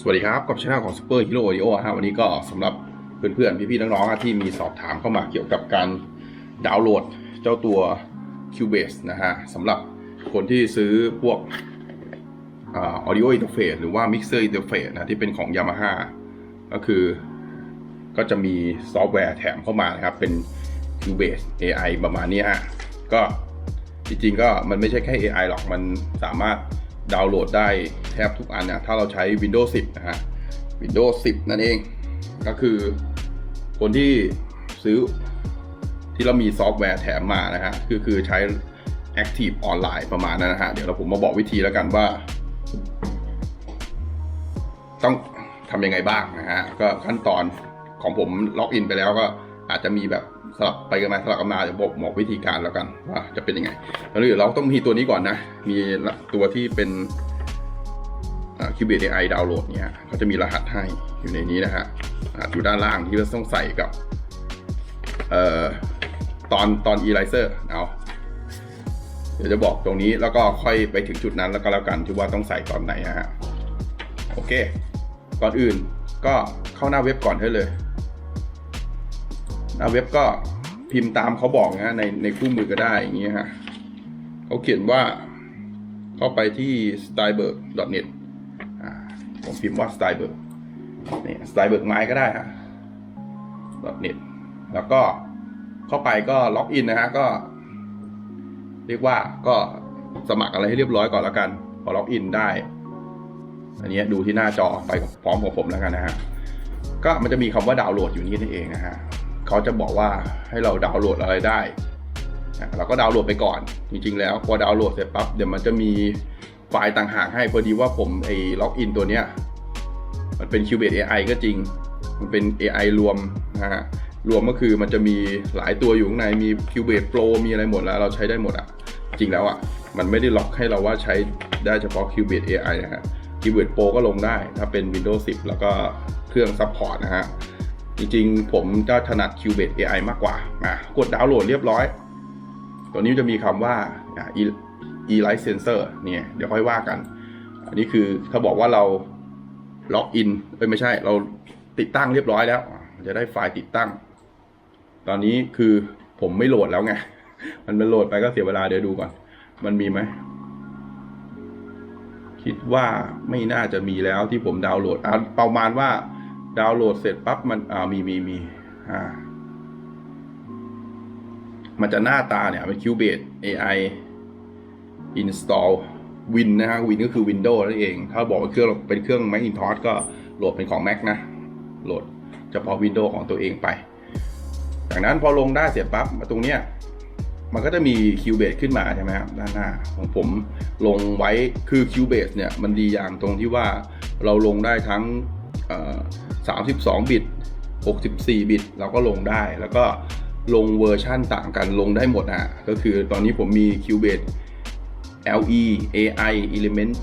สวัสดีครับ กับช่องของ Super Hero Audio ฮะวันนี้ก็สำหรับเพื่อนๆ พี่ๆ น้องๆที่มีสอบถามเข้ามาเกี่ยวกับการดาวน์โหลดเจ้าตัว Cubase นะฮะสำหรับคนที่ซื้อพวกอ่า Audio Interface หรือว่า Mixer Interface นะที่เป็นของ Yamaha ก็คือก็จะมีซอฟต์แวร์แถมเข้ามานะครับ เป็น Cubase AI ประมาณนี้ฮะก็จริงๆก็มันไม่ใช่แค่ AI หรอกมันสามารถ ดาวน์โหลดได้แทบทุกอันนะถ้าเราใช้ Windows 10 นะฮะ Windows 10 นั่นเอง ก็คือคนที่ซื้อที่เรามีซอฟต์แวร์แถมมานะฮะคือคือใช้ Active Online ประมาณนั้นนะฮะ เดี๋ยวเราผมมาบอกวิธีแล้วกันว่า ต้องทำยังไงบ้างนะฮะ ก็ขั้นตอนของผมล็อกอินไปแล้วก็อาจจะมีแบบ สลับไปกันมาสลับกันมาเดี๋ยวบอกบอกวิธีการแล้วกันว่าจะเป็นยังไงแล้วเดี๋ยวเราต้องมีตัวนี้ก่อนนะ มีตัวที่เป็นคิวเบ AI ดาวน์โหลดเนี่ยเขาจะมีรหัสให้อยู่ในนี้นะฮะอยู่ด้านล่างที่เราต้องใส่กับเอ่อตอนตอน e l i z e r เอาเดี๋ยวจะบอกตรงนี้แล้วก็ค่อยไปถึงจุดนั้นแล้วก็แล้วกันที่ว่าต้องใส่ตอนไหนนะฮะโอเค ก่อนอื่นก็เข้าหน้าเว็บก่อนได้เลย หน้าเว็บก็พิมพ์ตามเขาบอกนะในในคู่มือก็ได้อย่างเงี้ยฮะเขาเขียนว่า เข้าไปที่ styleberg.net ผมพิมพ์ว่า styleberg นี่ styleberg ไม้ก็ได้ฮะ .net แล้วก็เข้าไปก็ล็อกอินนะฮะ ก็ เรียกว่าก็สมัครอะไรให้เรียบร้อยก่อนแล้วกัน พอล็อกอินได้ อันนี้ดูที่หน้าจอไปกับพร้อมกับผมแล้วกันนะฮะ ก็มันจะมีคำว่าดาวน์โหลดอยู่นี่นั่นเองนะฮะ เขาจะบอกว่าให้เราดาวน์โหลดอะไรได้นะเราก็ดาวน์โหลดไปก่อน จริงๆ แล้วพอดาวน์โหลดเสร็จปั๊บเดี๋ยวมันจะมีไฟล์ต่างหากให้พอดีว่าผมไอ้ล็อกอินตัวเนี้ยมันเป็น Cubase AI ก็จริง มันเป็น AI รวมนะฮะรวมก็คือมันจะมีหลายตัวอยู่ข้างในมี Cubase Pro มีอะไรหมดแล้วเราใช้ได้หมดอะจริงแล้วอะมันไม่ได้ล็อกให้เราว่าใช้ได้เฉพาะ Cubase AI นะฮะ Cubase Pro ก็ลงได้ถ้าเป็น Windows 10 แล้วก็เครื่อง Support นะฮะ จริงๆ ผมจะถนัด Cubase AI มากกว่าอะกดดาวน์โหลดเรียบร้อย ตัวนี้จะมีคำว่าอะ e light sensor เนี่ยเดี๋ยวค่อยว่ากัน อันนี้คือถ้าบอกว่าเราล็อกอินเอ้ยไม่ใช่ เราติดตั้งเรียบร้อยแล้ว จะได้ไฟล์ติดตั้ง ตอนนี้คือผมไม่โหลดแล้วไง มันเป็นโหลดไปก็เสียเวลาเดี๋ยวดูก่อน มันมีไหม คิดว่าไม่น่าจะมีแล้วที่ผมดาวน์โหลดอะประมาณว่า ดาวน์โหลดเสร็จปั๊บมันอ่ามีมีมีอ่า มันจะหน้าตาเนี่ยเป็น Cubase AI install Win นะฮะ Win ก็คือ Windows นั่นเอง ถ้าบอกว่าเครื่องเป็นเครื่อง Macintosh ก็โหลดเป็นของ Mac นะ โหลดเฉพาะ Windows ของตัวเองไป จากนั้นพอลงได้เสร็จปั๊บมาตรงเนี้ยมันก็จะมี Cubase ขึ้นมาใช่ไหมครับด้านหน้าของผมลงไว้คือ Cubase เนี่ยมันดีอย่างตรงที่ว่าเราลงได้ทั้ง 32 บิต 64 บิตเราก็ลงได้ แล้วก็ลงเวอร์ชั่นต่างกันลงได้หมดอะ ก็คือตอนนี้ผมมี Cubase LE AI Element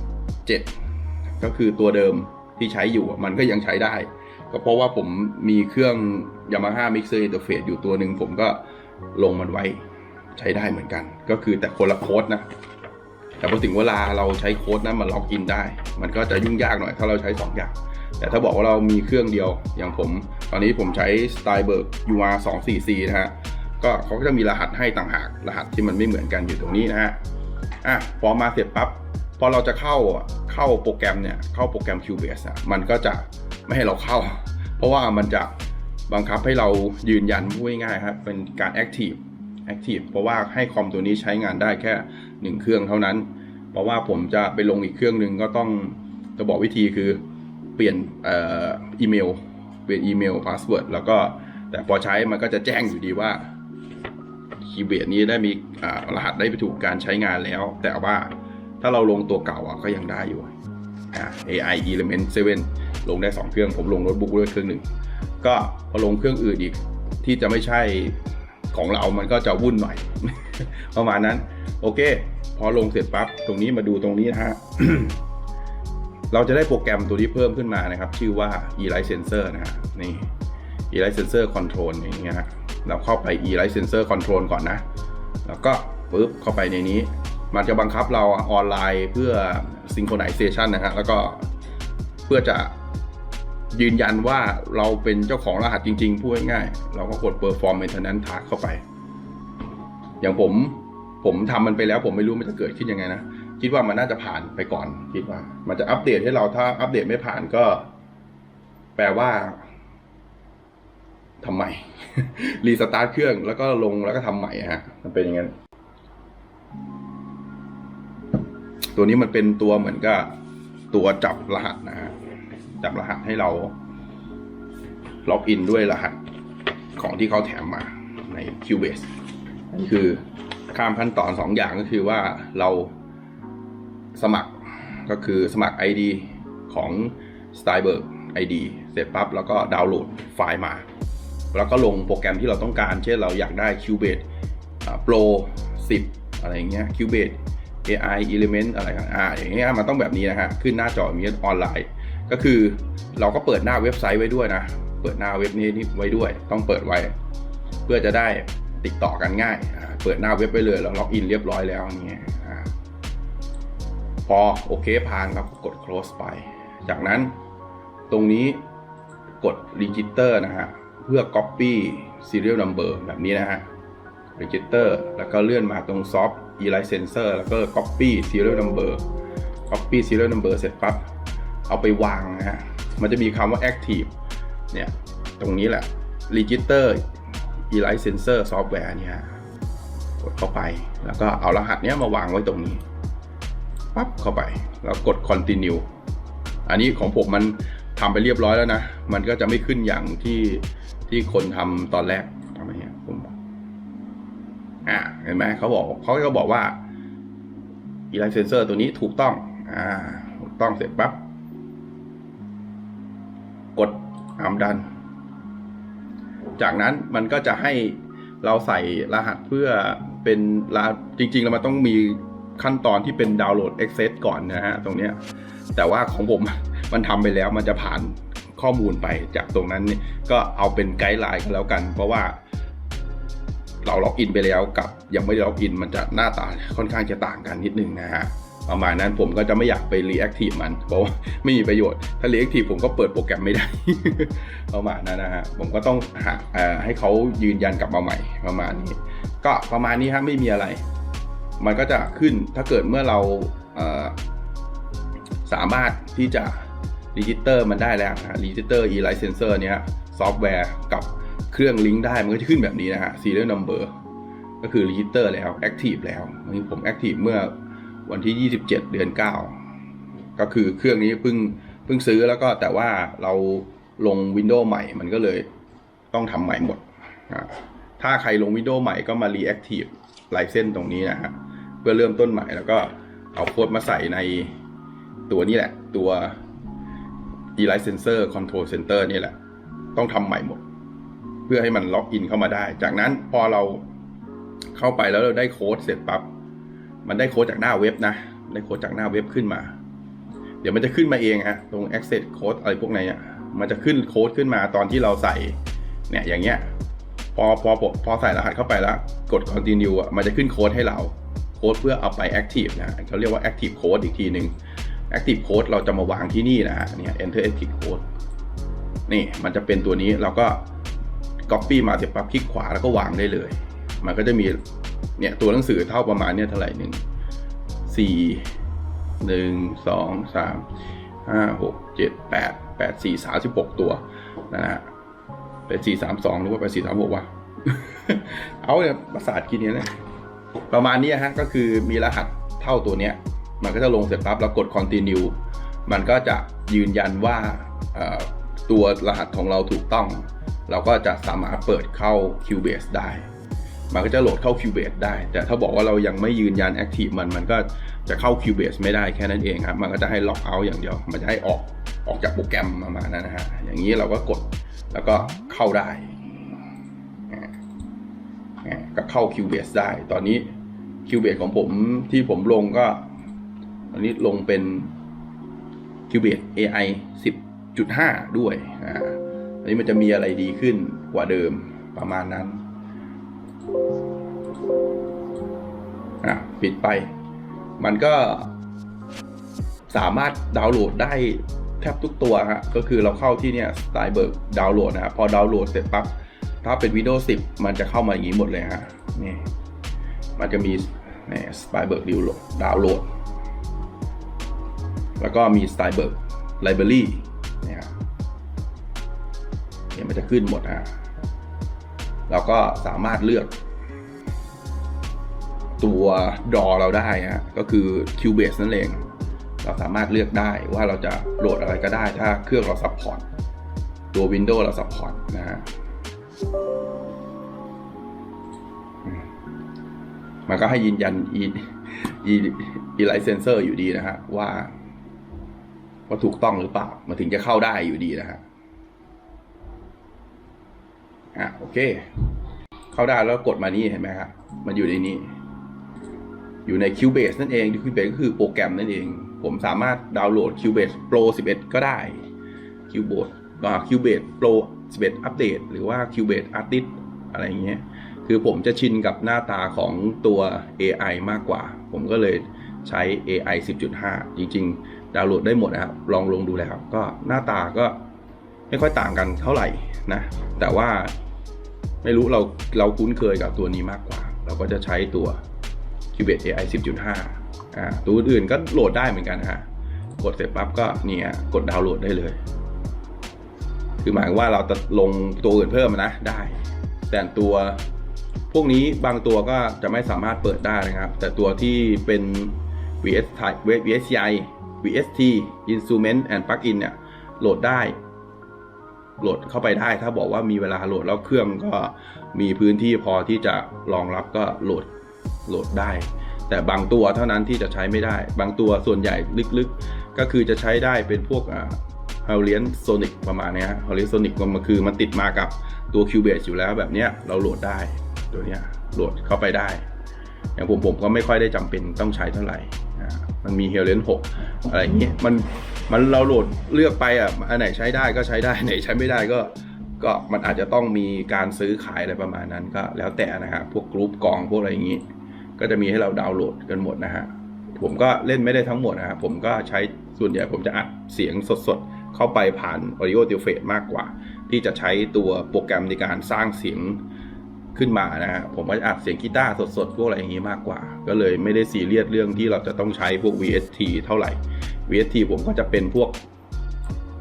7 ก็คือตัวเดิมที่ใช้อยู่มันก็ยังใช้ได้ ก็เพราะว่าผมมีเครื่อง Yamaha Mixer Interface อยู่ตัวหนึ่งผมก็ลงมันไว้ใช้ได้เหมือนกัน ก็คือแต่คนละโค้ดนะ แต่พอถึงเวลาเราใช้โค้ดนั้นมาล็อกอินได้ มันก็จะยุ่งยากหน่อยถ้าเราใช้ 2 อย่าง แต่ถ้าบอกว่าเรามีเครื่องเดียวอย่างผม ตอนนี้ผมใช้ Stylberg UR 2 4 c นะฮะก็เขาก็จะมีรหัสให้ต่างหากรหัสที่มันไม่เหมือนกันอยู่ตรงนี้นะฮะอะพอมาเสร็จปั๊บพอเราจะเข้าเข้าโปรแกรมเนี่ยเข้าโปรแกรม Cubase อะมันก็จะไม่ให้เราเข้า เพราะว่ามันจะบังคับให้เรายืนยันพูดง่ายๆครับเป็นการ Active Active เพราะว่าให้คอมตัวนี้ใช้งานได้แค่ 1 เครื่องเท่านั้น เพราะว่าผมจะไปลงอีกเครื่องหนึ่งก็ต้องจะบอกวิธีคือเปลี่ยนอีเมล เปลี่ยนอีเมลพาสเวิร์ดแล้วก็แต่พอใช้มันก็จะแจ้งอยู่ดีว่าคีย์เบสนี้ได้มีรหัสได้ไปถูกการใช้งานแล้ว แต่ว่าถ้าเราลงตัวเก่าอะก็ยังได้อยู่ AI Element 7 ลงได้ 2 เครื่องผมลงโน้ตบุ๊กด้วยเครื่องหนึ่งก็พอลงเครื่องอื่นอีกที่จะไม่ใช่ของเรามันก็จะวุ่นหน่อย ประมาณนั้น โอเค พอลงเสร็จปั๊บตรงนี้มาดูตรงนี้นะฮะเราจะได้โปรแกรมตัวนี้เพิ่มขึ้นมานะครับ ชื่อว่า e-light sensor นะฮะนี่ e-light sensor control อย่างเงี้ยฮะเราเข้าไป e-light sensor control ก่อนนะ แล้วก็ปึ๊บเข้าไปในนี้ มันจะบังคับเราออนไลน์เพื่อ synchronization นะฮะแล้วก็เพื่อจะยืนยันว่าเราเป็นเจ้าของรหัสจริงๆ พูดง่ายๆ เราก็กด perform maintenance task เข้าไป อย่างผมผมทำมันไปแล้ว ผมไม่รู้มันจะเกิดขึ้นยังไงนะคิดว่ามันน่าจะผ่านไปก่อน คิดว่า มันจะอัปเดตให้เราถ้าอัปเดตไม่ผ่านก็ แปลว่าทำใหม่รีสตาร์ทเครื่องแล้วก็ลงแล้วก็ทำใหม่ฮะ มันเป็นอย่างนั้นตัวนี้มันเป็นตัวเหมือนกับตัวจับรหัสนะฮะจับรหัสให้เรา ล็อกอินด้วยรหัสของที่เขาแถมมาใน Cubase นนี้คือข้ามขั้นตอนสองอย่างก็คือว่าเราสมัครก็คือสมัคร ID ของ s t y b e r g ID เสร็จปั๊บแล้วก็ดาวน์โหลดไฟล์มา แล้วก็ลงโปรแกรมที่เราต้องการ เช่นเราอยากได้ Cubase Pro 10 อะไรอย่างเงี้ย Cubase AI Element อะไรอ่าอย่างเงี้ยมันต้องแบบนี้นะฮะ ขึ้นหน้าจอมีออนไลน์ ก็คือเราก็เปิดหน้าเว็บไซต์ไว้ด้วยนะ เปิดหน้าเว็บนี้ไว้ด้วย ต้องเปิดไว้ เพื่อจะได้ ติดต่อกันง่าย เปิดหน้าเว็บไปเลยแล้วล็อกอินเรียบร้อยแล้วอย่างเงี้ยอ่พอโอเคผ่านครับกด close ไป จากนั้นตรงนี้กด register นะฮะ เพื่อ copy serial number แบบนี้นะฮะ register แล้วก็เลื่อนมาตรง soft e l i c e n s o r แล้วก็ copy serial number copy serial number เสร็จปั๊บ เอาไปวางนะฮะ มันจะมีคำว่า active เนี่ย ตรงนี้แหละ register e l i c e n s o r software เนี่ยกดเข้าไป แล้วก็เอารหัสเนี้ยมาวางไว้ตรงนี้ ปั๊บเข้าไป แล้วกด continue อันนี้ของผมมันทำไปเรียบร้อยแล้วนะ มันก็จะไม่ขึ้นอย่างที่ที่คนทำตอนแรกทำไมเนี่ยผมอ่าเห็นไหมเขาบอกเขาก็บอกว่า e l i c e n s o r ตัวนี้ถูกต้อง อ่า ถูกต้องเสร็จปั๊บ กดอามดัน จากนั้นมันก็จะให้เราใส่รหัสเพื่อเป็นรหัสจริงๆ แล้วมันต้องมีขั้นตอนที่เป็นดาวน์โหลด Access ก่อนนะฮะตรงเนี้ยแต่ว่าของผมมันทำไปแล้วมันจะผ่านข้อมูลไปจากตรงนั้นนี่ก็เอาเป็นไกด์ไลน์ก็แล้วกัน เพราะว่า เราล็อกอินไปแล้วกับยังไม่ได้ล็อกอินมันจะหน้าตาค่อนข้างจะต่างกันนิดนึงนะฮะ ประมาณนั้นผมก็จะไม่อยากไปรีแอคทีฟมัน เพราะว่าไม่มีประโยชน์ ถ้ารีแอคทีฟผมก็เปิดโปรแกรมไม่ได้ ประมาณนั้นนะฮะ ผมก็ต้องหาให้เขายืนยันกลับมาใหม่ประมาณนี้ ก็ประมาณนี้ฮะไม่มีอะไร มันก็จะขึ้นถ้าเกิดเมื่อเราเสามารถที่จะรีจิสเตอร์มันได้แล้วนะรีจิสเตอร์ e-licenser เนี้ยซอฟต์แวร์กับเครื่องลิงก์ได้มันก็จะขึ้นแบบนี้นะฮะ serial number ก็คือรีจิสเตอร์แล้ว active แล้วนนี้ผม active เมื่อ วันที่ 27 เดือน 9 ก็คือเครื่องนี้เพิ่งเพิ่งซื้อแล้วก็แต่ว่าเราลง Windows ใหม่มันก็เลยต้องทำใหม่หมด ถ้าใครลง Windows ใหม่ก็มา reactive license ตรงนี้นะฮะเพื่อเริ่มต้นใหม่แล้วก็เอาโค้ดมาใส่ในตัวนี้แหละ ตัว e-licenser control center นี่แหละ ต้องทำใหม่หมด เพื่อให้มันล็อกอินเข้ามาได้ จากนั้นพอเราเข้าไปแล้วเราได้โค้ดเสร็จปั๊บ มันได้โค้ดจากหน้าเว็บนะ ได้โค้ดจากหน้าเว็บขึ้นมา เดี๋ยวมันจะขึ้นมาเองฮะ ตรง access code อะไรพวกนี้มันจะขึ้นโค้ดขึ้นมาตอนที่เราใส่ เนี่ยอย่างเงี้ยพอพอพอพอใส่รหัสเข้าไปแล้ว กด continue อะ มันจะขึ้นโค้ดให้เรา โค้ดเพื่อเอาไป active นะเขาเรียกว่า active code อีกทีหนึ่ง active code เราจะมาวางที่นี่นะฮะ เนี่ย enter active code นี่ มันจะเป็นตัวนี้ เราก็ copy มาเสร็จปั๊บคลิกขวาแล้วก็วางได้เลย มันก็จะมีเนี่ยตัวหนังสือเท่าประมาณเนี่ยเท่าไหร่หนึ่งสี่หนึ่งสองสามห้าหกเจ็ดแปดแปดสี่สามสิบหกตัวนะฮะเป็นสี่สามสองหรือว่าเป็นสี่สามหกวะเอาเนี่ยประสาทกินเนี่ยนะประมาณนี้ฮะก็คือมีรหัสเท่าตัวเนี้ย มันก็จะลงเสร็จปั๊บแล้วกด continue มันก็จะยืนยันว่าตัวรหัสของเราถูกต้อง เราก็จะสามารถเปิดเข้า Cubase ได้ มันก็จะโหลดเข้า Cubase ได้ แต่ถ้าบอกว่าเรายังไม่ยืนยัน Active มันมันก็จะเข้า Cubase ไม่ได้แค่นั้นเองครับ มันก็จะให้ lock out อย่างเดียว มันจะให้ออกออกจากโปรแกรมประมาณนั้นนะฮะ อย่างนี้เราก็กดแล้วก็เข้าได้ ก็เข้า Cubase ได้ ตอนนี้ Cubase ของผมที่ผมลงก็อันนี้ลงเป็น Cubase AI 10.5 ด้วย อ่า อันนี้มันจะมีอะไรดีขึ้นกว่าเดิมประมาณนั้น อะปิดไป มันก็สามารถดาวน์โหลดได้แทบทุกตัวฮะก็คือเราเข้าที่เนี่ย s t y l e b e r g ดาวน์โหลดนะครับพอดาวน์โหลดเสร็จปั๊บถ้าเป็น Windows 10 มันจะเข้ามาอย่างนี้หมดเลยฮะนี่มันจะมีนี่ s t y l e b e r g ดาวน์โหลด แล้วก็มี s t y l e b e r g Library เนี่ฮะเนี่ยมันจะขึ้นหมดฮะเราก็สามารถเลือก ตัวดอเราได้ฮะก็คือ Cubase นั่นเอง เราสามารถเลือกได้ว่าเราจะโหลดอะไรก็ได้ถ้าเครื่องเราซัพพอร์ตตัว Windows เราซัพพอร์ตนะฮะมันก็ให้ยืนยัน e e e licenser อยู่ดีนะฮะว่า ว่าถูกต้องหรือเปล่า มันถึงจะเข้าได้อยู่ดีนะฮะอะโอเค เข้าได้แล้วกดมานี่เห็นไหมครับมันอยู่ในนี้ อยู่ใน Cubase นั่นเอง Cubase ก็คือโปรแกรมนั่นเอง ผมสามารถดาวน์โหลด Cubase Pro 11 ก็ได้ Cubase อ่า Cubase Pro 11 อัปเดตหรือว่า Cubase Artist อะไรอย่างเงี้ย คือผมจะชินกับหน้าตาของตัว AI มากกว่า ผมก็เลยใช้ AI 10.5 จริง ๆ ดาวน์โหลดได้หมดนะครับ ลองลงดูแล้วก็หน้าตาก็ไม่ค่อยต่างกันเท่าไหร่นะ แต่ว่าไม่รู้เราเราคุ้นเคยกับตัวนี้มากกว่า เราก็จะใช้ตัว Cubase AI 10.5อ่าตัวอื่นก็โหลดได้เหมือนกันฮะกดเสร็จปั๊บก็เนี่ยกดดาวน์โหลดได้เลย คือหมายว่าเราจะลงตัวอื่นเพิ่มนะได้ แต่ตัวพวกนี้บางตัวก็จะไม่สามารถเปิดได้นะครับ แต่ตัวที่เป็น VS VSCI VST Instrument and Plugin เนี่ยโหลดได้ โหลดเข้าไปได้ ถ้าบอกว่ามีเวลาโหลดแล้วเครื่องก็มีพื้นที่พอที่จะรองรับก็โหลด โหลดได้ แต่บางตัวเท่านั้นที่จะใช้ไม่ได้ บางตัวส่วนใหญ่ลึกๆ ก็คือจะใช้ได้เป็นพวกอ่า h a l i a n Sonic ประมาณนี้ย h a l i a n Sonic มันคือมันติดมากับตัว Cubase อยู่แล้วแบบเนี้ยเราโหลดได้ตัวเนี้ยโหลดเข้าไปได้ อย่างผมผมก็ไม่ค่อยได้จำเป็นต้องใช้เท่าไหร่มันมี h a l i a n 6อะไรอย่างเงี้ยมันมันเราโหลดเลือกไปอะอันไหนใช้ได้ก็ใช้ได้ไหนใช้ไม่ได้ก็ ก็มันอาจจะต้องมีการซื้อขายอะไรประมาณนั้นก็แล้วแต่นะฮะพวกกรุ๊ปกองพวกอะไรอย่างงี้ ก็จะมีให้เราดาวน์โหลดกันหมดนะฮะผมก็เล่นไม่ได้ทั้งหมดนะครับผมก็ใช้ส่วนใหญ่ผมจะอัดเสียงสดๆ เข้าไปผ่าน Audio Interface มากกว่า ที่จะใช้ตัวโปรแกรมในการสร้างเสียงขึ้นมานะฮะผมก็จะอัดเสียงกีตาร์สดๆ พวกอะไรอย่างนี้มากกว่า ก็เลยไม่ได้ซีเรียสเรื่องที่เราจะต้องใช้พวก VST เท่าไหร่ VST ผมก็จะเป็นพวก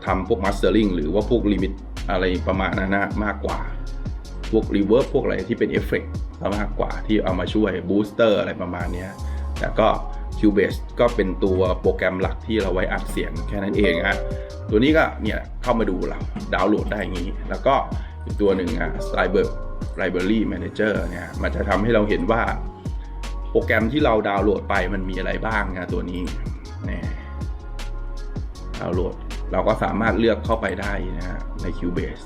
ทำพวก mastering หรือว่าพวกลิมิต อะไรประมาณนั้นนะมากกว่า พวกรีเวิร์บพวกอะไรที่เป็นเอฟเฟกต์มากกว่าที่เอามาช่วยบูสเตอร์อะไรประมาณนี้แต่ก็ Cubase ก็เป็นตัวโปรแกรมหลักที่เราไว้อัดเสียงแค่นั้นเองฮะตัวนี้ก็เนี่ยเข้ามาดูเราดาวน์โหลดได้อย่างนี้ แล้วก็อีกตัวหนึ่งอะ s i b e r Library Manager เนี่ยมันจะทำให้เราเห็นว่า โปรแกรมที่เราดาวน์โหลดไปมันมีอะไรบ้างนะตัวนี้เนี่ยดาวน์โหลดเราก็สามารถเลือกเข้าไปได้นะฮะ ใน Cubase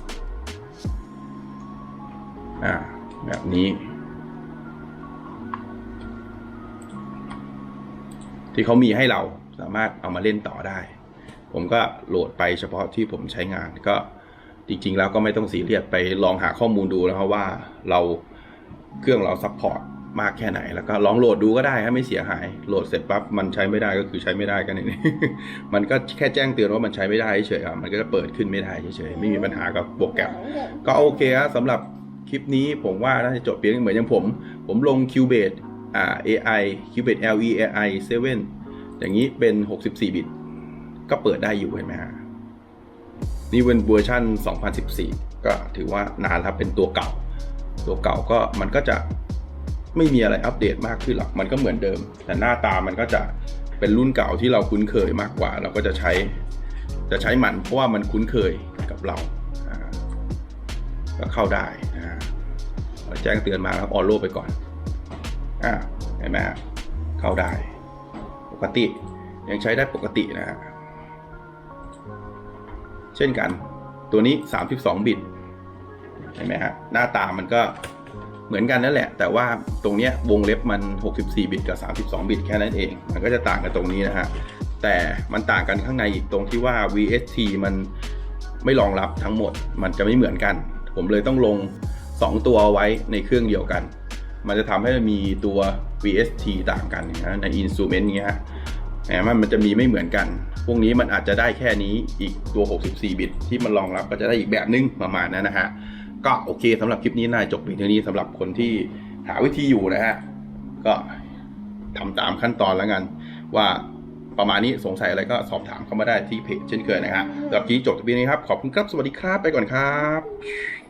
อ่าแบบนี้ ที่เขามีให้เราสามารถเอามาเล่นต่อได้ ผมก็โหลดไปเฉพาะที่ผมใช้งานก็จริง ๆ แล้วก็ไม่ต้องสีเรียสไปลองหาข้อมูลดูนะครับว่าเราเครื่องเราซัพพอร์ต มากแค่ไหน แล้วก็ลองโหลดดูก็ได้ถ้าไม่เสียหาย โหลดเสร็จปั๊บมันใช้ไม่ได้ก็คือใช้ไม่ได้กันเองมันก็แค่แจ้งเตือนว่ามันใช้ไม่ได้เฉยๆมันก็จะเปิดขึ้นไม่ได้เฉยๆไม่มีปัญหากับโปรแกรมก็โอเคครับสำหรับคลิปนี้ผมว่าน่าจะจบเพียงเหมือนอย่างผม ผมลง Cubase อ่า AI Cubase LE AI 7 อย่างนี้เป็น 64 บิต ก็เปิดได้อยู่เห็นไหมฮะนี่เป็นเวอร์ชัน2014 ก็ถือว่านานแล้วเป็นตัวเก่า ตัวเก่าก็มันก็จะ ไม่มีอะไรอัปเดตมากขึ้นหรอกมันก็เหมือนเดิม แต่หน้าตามันก็จะเป็นรุ่นเก่าที่เราคุ้นเคยมากกว่า เราก็จะใช้จะใช้มันเพราะว่ามันคุ้นเคยกับเราก็เข้าได้นะแจ้งเตือนมาครับออโลไปก่อนอ่าเห็นไหมฮะเข้าได้ ปกติยังใช้ได้ปกตินะฮะเช่นกันตัวนี้ 32 บิตเห็นไหมฮะหน้าตามันก็ เหมือนกันนั่นแหละ แต่ว่าตรงเนี้ยวงเล็บมัน 64 บิตกับ 32 บิตแค่นั้นเอง มันก็จะต่างกันตรงนี้นะฮะ แต่มันต่างกันข้างในอีกตรงที่ว่า VST มันไม่รองรับทั้งหมด มันจะไม่เหมือนกัน ผมเลยต้องลง 2 ตัวไว้ในเครื่องเดียวกัน มันจะทำให้มีตัว VST ต่างกันนะใน instrument เงี้ยแหมมันมันจะมีไม่เหมือนกัน พวกนี้มันอาจจะได้แค่นี้ อีกตัว 64 บิตที่มันรองรับก็จะได้อีกแบบนึงประมาณนั้นนะฮะ ก็โอเคสำหรับคลิปนี้น่าจบเพียงเท่านี้สำหรับคนที่หาวิธีอยู่นะฮะก็ทำตามขั้นตอนแล้วกัน ว่าประมาณนี้สงสัยอะไรก็สอบถามเข้ามาได้ที่เพจเช่นเคยนะฮะสำหรับคลิปนี้จบเพียงเท่านี้ครับขอบคุณครับสวัสดีครับไปก่อนครับ